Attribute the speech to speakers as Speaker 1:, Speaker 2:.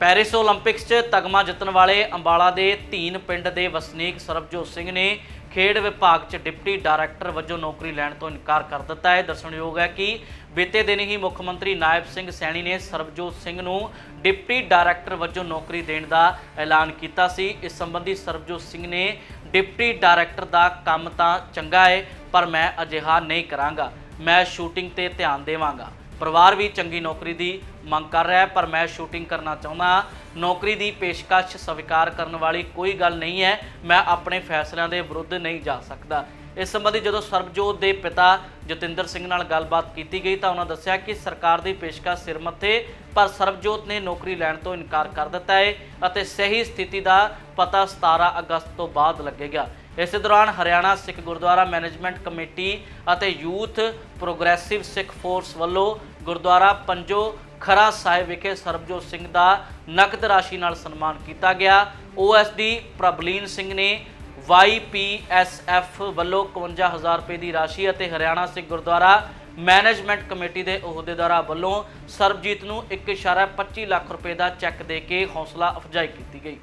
Speaker 1: Paris 올림픽ਸ 'ਚ ਤਗਮਾ ਜਿੱਤਣ ਵਾਲੇ ਅੰਬਾਲਾ ਦੇ ਧੀਨ ਪਿੰਡ ਦੇ ਵਸਨੀਕ ਸਰਬਜੋਤ ਸਿੰਘ ਨੇ ਖੇਡ ਵਿਭਾਗ 'ਚ ਡਿਪਟੀ ਡਾਇਰੈਕਟਰ ਵਜੋਂ ਨੌਕਰੀ ਲੈਣ ਤੋਂ ਇਨਕਾਰ ਕਰ ਦਿੱਤਾ ਹੈ। ਦੱਸਣਯੋਗ ਹੈ ਕਿ ਬੀਤੇ ਦਿਨ ਹੀ ਮੁੱਖ ਮੰਤਰੀ ਨਾਇਬ ਸਿੰਘ ਸੈਣੀ ਨੇ ਸਰਬਜੋਤ ਸਿੰਘ ਨੂੰ ਡਿਪਟੀ ਡਾਇਰੈਕਟਰ ਵਜੋਂ ਨੌਕਰੀ ਦੇਣ ਦਾ ਐਲਾਨ ਕੀਤਾ ਸੀ। ਇਸ ਸੰਬੰਧੀ ਸਰਬਜੋਤ ਸਿੰਘ ਨੇ ਡਿਪਟੀ ਡਾਇਰੈਕਟਰ ਦਾ ਕੰਮ ਤਾਂ ਚੰਗਾ ਹੈ, ਪਰ ਮੈਂ ਅਜਿਹਾ ਨਹੀਂ ਕਰਾਂਗਾ। ਮੈਂ ਸ਼ੂਟਿੰਗ ਤੇ ਧਿਆਨ ਦੇਵਾਂਗਾ। ਪਰਿਵਾਰ ਵੀ ਚੰਗੀ ਨੌਕਰੀ ਦੀ ਮੰਗ ਕਰ ਰਿਹਾ ਹੈ, ਪਰ ਮੈਂ ਸ਼ੂਟਿੰਗ ਕਰਨਾ ਚਾਹੁੰਦਾ ਨੌਕਰੀ ਦੀ ਪੇਸ਼ਕਸ਼ ਸਵੀਕਾਰ ਕਰਨ ਵਾਲੀ ਕੋਈ ਗੱਲ ਨਹੀਂ ਹੈ। ਮੈਂ ਆਪਣੇ ਫੈਸਲਿਆਂ ਦੇ ਵਿਰੁੱਧ ਨਹੀਂ ਜਾ ਸਕਦਾ। ਇਸ ਸੰਬੰਧੀ ਜਦੋਂ ਸਰਬਜੋਤ ਦੇ ਪਿਤਾ ਜਤਿੰਦਰ ਸਿੰਘ ਨਾਲ ਗੱਲਬਾਤ ਕੀਤੀ ਗਈ ਤਾਂ ਉਹਨਾਂ ਦੱਸਿਆ ਕਿ ਸਰਕਾਰ ਦੀ ਪੇਸ਼ਕਸ਼ ਸਿਰ ਮੱਥੇ, ਪਰ ਸਰਬਜੋਤ ਨੇ ਨੌਕਰੀ ਲੈਣ ਤੋਂ ਇਨਕਾਰ ਕਰ ਦਿੱਤਾ ਹੈ ਅਤੇ ਸਹੀ ਸਥਿਤੀ ਦਾ ਪਤਾ 17 ਅਗਸਤ ਤੋਂ ਬਾਅਦ ਲੱਗੇਗਾ। ਇਸੇ ਦੌਰਾਨ ਹਰਿਆਣਾ ਸਿੱਖ ਗੁਰਦੁਆਰਾ ਮੈਨੇਜਮੈਂਟ ਕਮੇਟੀ ਅਤੇ ਯੂਥ ਪ੍ਰੋਗਰੈਸਿਵ ਸਿੱਖ ਫੋਰਸ ਵੱਲੋਂ ਗੁਰਦੁਆਰਾ ਪੰਜੋ ਖਰਾ ਸਾਹਿਬ ਵਿਖੇ ਸਰਬਜੋਤ ਸਿੰਘ ਦਾ ਨਕਦ ਰਾਸ਼ੀ ਨਾਲ ਸਨਮਾਨ ਕੀਤਾ ਗਿਆ। ਓਐਸਡੀ ਪ੍ਰਬਲੀਨ ਸਿੰਘ ਨੇ YPSF ਵੱਲੋਂ 51000 ਰੁਪਏ ਦੀ ਰਾਸ਼ੀ ਅਤੇ ਹਰਿਆਣਾ ਸਿੱਖ ਗੁਰਦੁਆਰਾ ਮੈਨੇਜਮੈਂਟ ਕਮੇਟੀ ਦੇ ਅਹੁਦੇਦਾਰਾਂ ਵੱਲੋਂ ਸਰਬਜੀਤ ਨੂੰ 1.25 ਲੱਖ ਰੁਪਏ ਦਾ ਚੈੱਕ ਦੇ ਕੇ ਹੌਸਲਾ ਅਫਜ਼ਾਈ ਕੀਤੀ ਗਈ।